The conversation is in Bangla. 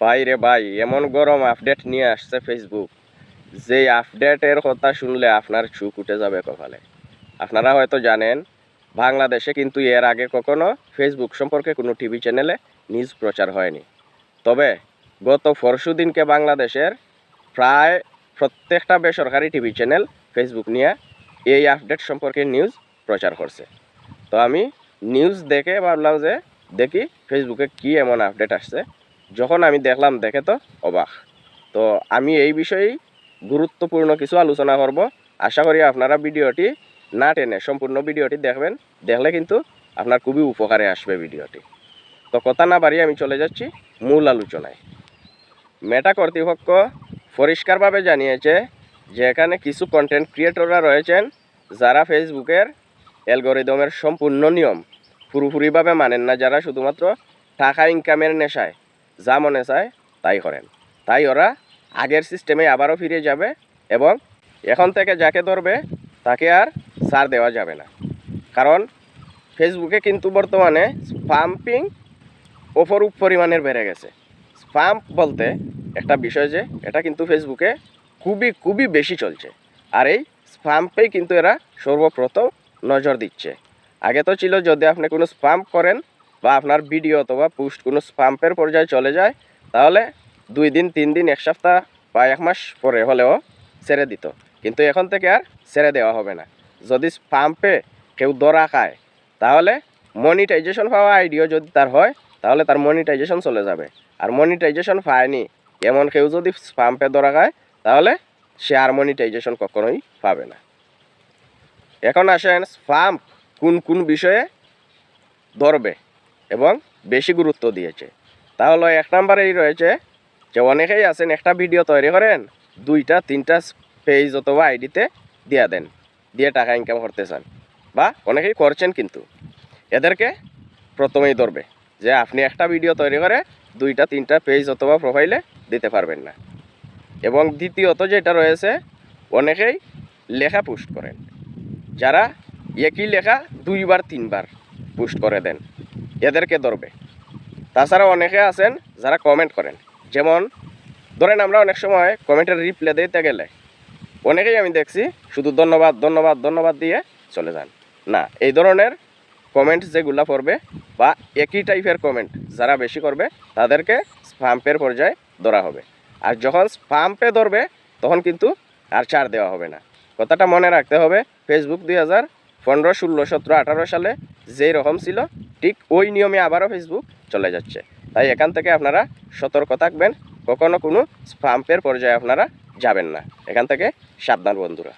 ভাই রে ভাই, এমন গরম আপডেট নিয়ে আসছে ফেসবুক যে আপডেটের কথা শুনলে আপনার চুক উঠে যাবে কপালে। আপনারা হয়তো জানেন, বাংলাদেশে কিন্তু এর আগে কখনো ফেসবুক সম্পর্কে কোনো টিভি চ্যানেলে নিউজ প্রচার হয়নি। তবে গত পরশু দিনকে বাংলাদেশের প্রায় প্রত্যেকটা বেসরকারি টিভি চ্যানেল ফেসবুক নিয়ে এই আপডেট সম্পর্কে নিউজ প্রচার করছে। তো আমি নিউজ দেখে ভাবলাম যে, দেখি ফেসবুকে কি এমন আপডেট আসছে। যখন আমি দেখলাম, দেখে তো অবাক। তো আমি এই বিষয়েই গুরুত্বপূর্ণ কিছু আলোচনা করব। আশা করি আপনারা ভিডিওটি না টেনে সম্পূর্ণ ভিডিওটি দেখবেন। দেখলে কিন্তু আপনার খুবই উপকারে আসবে ভিডিওটি। তো কথা না বাড়িয়ে আমি চলে যাচ্ছি মূল আলোচনায়। মেটা কর্তৃপক্ষ পরিষ্কারভাবে জানিয়েছে যে এখানে কিছু কন্টেন্ট ক্রিয়েটররা রয়েছেন যারা ফেসবুকের অ্যালগোরিদমের সম্পূর্ণ নিয়ম পুরোপুরিভাবে মানেন না, যারা শুধুমাত্র টাকা ইনকামের নেশায়। যা মনে চায় তাই করেন। তাই ওরা আগের সিস্টেমে আবারও ফিরে যাবে এবং এখন থেকে যাকে ধরবে তাকে আর সার দেওয়া যাবে না। কারণ ফেসবুকে কিন্তু বর্তমানে স্পাম্পিং অপরূপ পরিমাণের বেড়ে গেছে। স্পাম্প বলতে একটা বিষয় যে, এটা কিন্তু ফেসবুকে খুবই খুবই বেশি চলছে। আর এই স্পাম্পেই কিন্তু এরা সর্বপ্রথম নজর দিচ্ছে। আগে তো ছিল যদি আপনি কোনো স্পাম্প করেন বা আপনার ভিডিও অথবা পোস্ট কোনো স্পাম্পের পর্যায়ে চলে যায়, তাহলে দুই দিন, তিন দিন, এক সপ্তাহ বা এক মাস পরে হলেও ছেড়ে দিত। কিন্তু এখন থেকে আর ছেড়ে দেওয়া হবে না। যদি স্পাম্পে কেউ দরা খায়, তাহলে মনিটাইজেশন পাওয়া আইডিও যদি তার হয়, তাহলে তার মনিটাইজেশন চলে যাবে। আর মনিটাইজেশন পায়নি, এমন কেউ যদি স্পাম্পে ধরা খায়, তাহলে সে আর মনিটাইজেশন কখনোই পাবে না। এখন আসেন স্পাম্প কোন কোন বিষয়ে ধরবে? এবং বেশি গুরুত্ব দিয়েছে। তাহলে এক নম্বরেই রয়েছে যে অনেকেই আছেন, একটা ভিডিও তৈরি করেন, দুইটা, তিনটা পেজ অথবা আইডিতে দিয়ে দেন, দিয়ে টাকা ইনকাম করতে চান বা অনেকেই করছেন কিন্তু। এদেরকে প্রথমেই ধরবে যে আপনি একটা ভিডিও তৈরি করে দুইটা, তিনটা পেজ অথবা প্রোফাইলে দিতে পারবেন না। এবং দ্বিতীয়ত যেটা রয়েছে, অনেকেই লেখা পোস্ট করেন। যারা একই লেখা দুইবার, তিনবার পোস্ট করে দেন। এদেরকে ধরবে। তাছাড়া অনেকে আছেন যারা কমেন্ট করেন। যেমন, ধরেন আমরা অনেক সময় কমেন্টের রিপ্লাই দিতে গেলে অনেকেই আমি দেখছি শুধু ধন্যবাদ ধন্যবাদ ধন্যবাদ দিয়ে চলে যান। না, এই ধরনের কমেন্ট যেগুলো করবে বা একই টাইপের কমেন্ট যারা বেশি করবে, তাদেরকে স্পাম্পের পর্যায়ে ধরা হবে। আর যখন স্পাম্পে ধরবে, তখন কিন্তু আর ছাড় দেওয়া হবে না। কথাটা মনে রাখতে হবে ফেসবুক দুই হাজার পনেরো, ষোলো, সতেরো, আঠারো সালে যেই রকম ছিল ঠিক ওই নিয়মে আবারও ফেসবুক চলে যাচ্ছে। তাই এখান থেকে আপনারা সতর্ক থাকবেন, কখনো কোনো স্পাম্পের পর্যায়ে আপনারা যাবেন না। এখান থেকে সাবধান বন্ধুরা।